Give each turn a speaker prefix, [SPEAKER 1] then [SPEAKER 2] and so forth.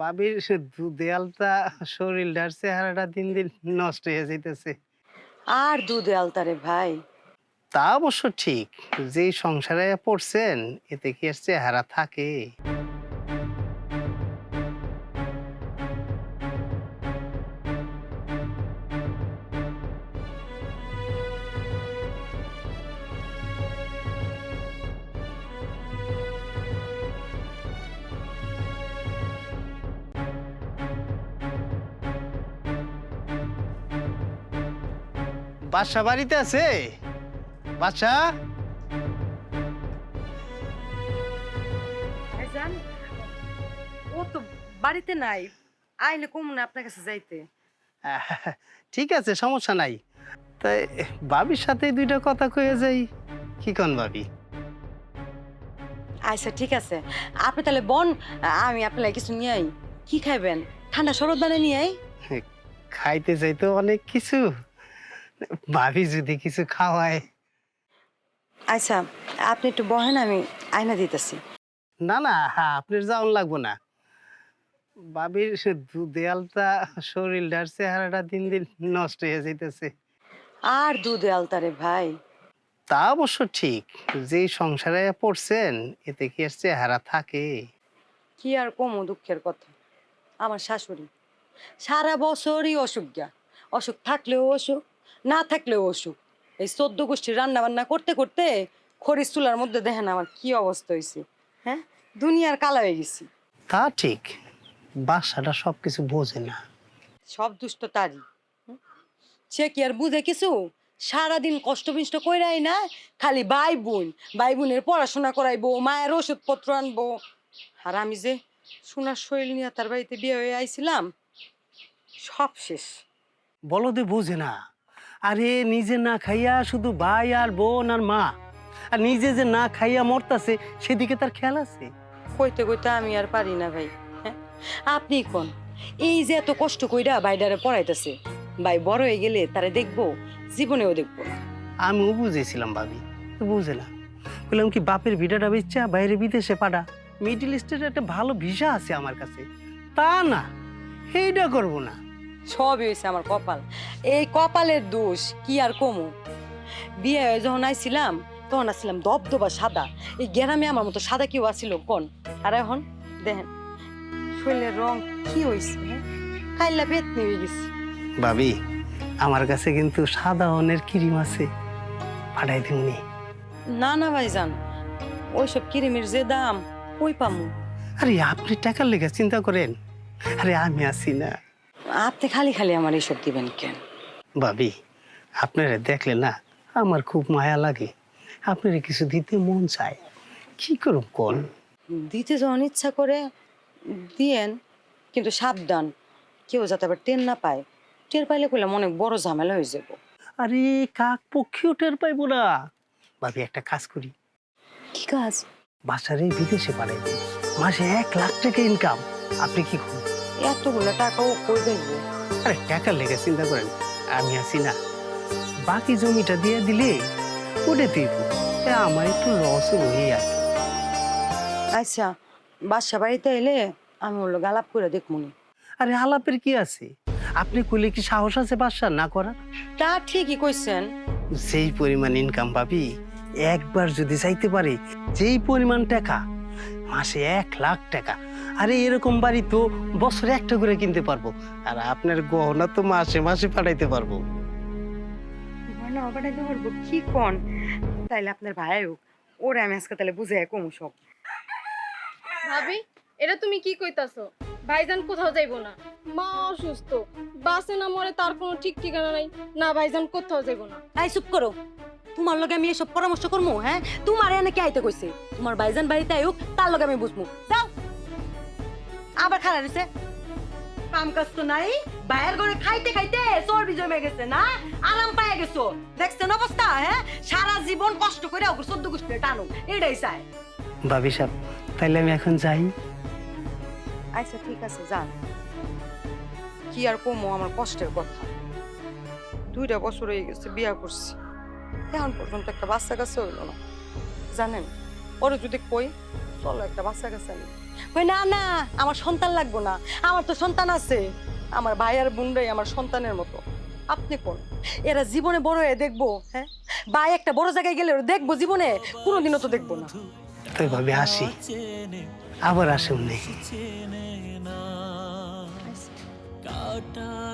[SPEAKER 1] বাবির দেয়ালটা শরীরটার চেহারাটা দিন দিন নষ্ট হয়ে যাইতেছে।
[SPEAKER 2] আর দুধে আলতারে ভাই।
[SPEAKER 1] তা অবশ্য ঠিক। যে সংসারে পড়ছেন এতে কি আর চেহারা থাকে? বাসা বাড়িতে আছে? বাচ্চা
[SPEAKER 2] ভাইজান ও তো বাড়িতে নাই। আইলে কম না আপনার কাছে যাইতে।
[SPEAKER 1] ঠিক আছে সমস্যা নাই। তাই বাবির সাথে দুইটা কথা কয়ে যাই। কি কন ভাবি?
[SPEAKER 2] আচ্ছা ঠিক আছে। আপনি তাহলে বন আমি আপনার কিছু নিয়ে আই। কি খাইবেন? ঠান্ডা শরৎ বানিয়ে নিয়ে আই।
[SPEAKER 1] খাইতে চাইতে অনেক কিছু। ভাবি যদি কিছু খাওয়ায়।
[SPEAKER 2] আচ্ছা আপনি একটু বহেন আমি আয়না দিতেছি।
[SPEAKER 1] না না হ্যাঁ আপনার যাওয়ান লাগবো না। বাবির দু দেয়ালটা শরীরটার চেহারাটা দিন দিন নষ্ট হয়ে যাইতেছে।
[SPEAKER 2] আর দুধে আলতারে ভাই।
[SPEAKER 1] তা অবশ্য ঠিক যেই সংসারে পড়ছেন এতে কি আর চেহারা থাকে?
[SPEAKER 2] কি আর কম দুঃখের কথা? আমার শাশুড়ি সারা বছরই অসুখ গা অসুখ থাকলেও অসুখ না থাকলেও অসুখ। এই চোদ্দ গোষ্ঠীর রান্না বান্না করতে করতে খরিস চুলার মধ্যে দেখেন আমার কি অবস্থা হয়েছে হ্যাঁ? দুনিয়ার কালা হয়ে গেছি।
[SPEAKER 1] তা ঠিক। বাসাটা সব কিছু বোঝে না।
[SPEAKER 2] সব দুষ্ট তারই। সে কি আর বুঝে কিছু? সারাদিন কষ্ট বিষ্ট কইরাই না খালি ভাই বোন ভাই বোনের পড়াশোনা করাইবো মায়ের ওষুধপত্র আনব। আর আমি যে সোনার শৈল নিয়ে তার বাড়িতে বিয়ে হয়ে আইছিলাম সব শেষ।
[SPEAKER 1] বলদে বোঝে না। আরে নিজে না খাইয়া শুধু ভাই আর বোন আর মা। আর নিজে যে না খাইয়া মরতাছে সেদিকে তার খেয়াল আছে?
[SPEAKER 2] কইতে কইতে আমি আর পারি না ভাই হ্যাঁ? আপনি কোন? এই যে এত কষ্ট কইরা বাইডারে পড়াইতেছে। ভাই বড় হয়ে গেলে তারে দেখব জীবনেও দেখব
[SPEAKER 1] আমিও বুঝেছিলাম ভাবি তো বুঝে না বললাম কি বাপের ভিটাটা বেচা বাইরে বিদেশে পাঠা। মিডিল ইস্টের একটা ভালো ভিসা আছে আমার কাছে। তা না এইটা করব না।
[SPEAKER 2] সবই হয়েছে আমার কপাল। এই কপালের দোষ কি আর কমু? বিয়ে যখন আইছিলাম তখন আসছিলাম দবদবা সাদা। এই গ্রামে আমার মতো সাদা কেউ আসছিল কোন? আর এখন দেখেন শরীরের রং কি হয়েছে হ্যাঁ? কাইলা বেত নিয়ে গেছি।
[SPEAKER 1] ভাবি আমার কাছে কিন্তু সাদা অনের ক্রিম আছে। পাঠাই দিমনি
[SPEAKER 2] না না ভাই ভাইজান ওইসব কিরিমের যে দাম ওই পামু?
[SPEAKER 1] আরে আপনি টাকার লেগে চিন্তা করেন। আরে আমি আছি না।
[SPEAKER 2] আপনি খালি খালি আমার এইসব দিবেন কেন?
[SPEAKER 1] ভাবি আপনারা দেখলে না আমার খুব মায়া লাগে। আপনারা কিছু দিতে মন চায়। কি করব কোন?
[SPEAKER 2] দিতে যখন ইচ্ছা করে দিয়েন কিন্তু সাবধান। কেউ যাতে আবার টেন না পায়। টের পাইলে কইলাম অনেক বড় ঝামেলা হয়ে যাব।
[SPEAKER 1] আরে কাক পক্ষীও টের পাইবো না। ভাবি একটা কাজ করি।
[SPEAKER 2] কি কাজ?
[SPEAKER 1] বাসারে বিদেশে পাঠাই। দিই মাসে এক লাখ টাকা ইনকাম আপনি কি করুন?
[SPEAKER 2] এতগুলো টাকাও কই দেখব?
[SPEAKER 1] আরে টাকার লেগে চিন্তা করেন আমি আছি না। বাকি জমিটা দিয়ে দিলে ওটা দিব। আমার একটু লস হয়ে কি।
[SPEAKER 2] আচ্ছা বাসা বাড়িতে এলে আমি ওর লগে আলাপ করে দেখমুনি
[SPEAKER 1] আরে আলাপের কি আছে? আপনি কইলে কি সাহস আছে বাসা না করা
[SPEAKER 2] তা ঠিকই কইছেন।
[SPEAKER 1] যেই পরিমাণ ইনকাম পাবি একবার যদি চাইতে পারে যেই পরিমাণ টাকা মাসে এক লাখ টাকা আরে এরকম বাড়ি তো বছরে একটা করে কিনতে পারব। আর আপনার গহনা তো মাসে মাসে পাঠাইতে পারব।
[SPEAKER 2] না পাঠাইতে পারব? কি কন? তাইলে আপনার ভাই হোক ওরে আমি আজকে তাহলে বুঝে কমু সব।
[SPEAKER 3] ভাবি এটা তুমি কি কইতাছো? ভাইজান কোথাও যাইবো না। মা অসুস্থ বাসে না মরে তার কোনো ঠিক ঠিকানা নাই। না ভাইজান কোথাও যাইবো না।
[SPEAKER 2] এই চুপ করো। তোমার লগে আমি এসব পরামর্শ করব হ্যাঁ? তোমার এনে কে আইতে কইছে? তোমার ভাইজান বাড়িতে আইউক তার লগে আমি বুঝব যাও। আবার খারাপ হয়েছে কাম কাজ তো নাই বাইরের ঘরে খাইতে খাইতে চর্বি জমে গেছে না আরাম পায়ে গেছো। দেখছেন অবস্থা হ্যাঁ? সারা জীবন কষ্ট করে ওপর চোদ্দ গোষ্ঠী টানো এটাই চাই।
[SPEAKER 1] ভাবি সাহেব তাইলে আমি এখন যাই।
[SPEAKER 2] আচ্ছা ঠিক আছে যান। কি আর কমো আমার কষ্টের কথা। দুইটা বছর হয়ে গেছে বিয়া করছি। এখন পর্যন্ত একটা বাচ্চা কাছে হইল না। জানেন ওরে যদি কই চলো একটা বাচ্চা কাছে আনি। কই না না আমার সন্তান লাগবো না। আমার তো সন্তান আছে। আমার ভাই আর বোনরাই আমার সন্তানের মতো। আপনি কোন? এরা জীবনে বড় হয়ে দেখব হ্যাঁ? ভাই একটা বড় জায়গায় গেলে ওরা দেখব জীবনে কোনোদিনও তো দেখব না।
[SPEAKER 1] তো ভাবি আসি। আবার আসুন নেই।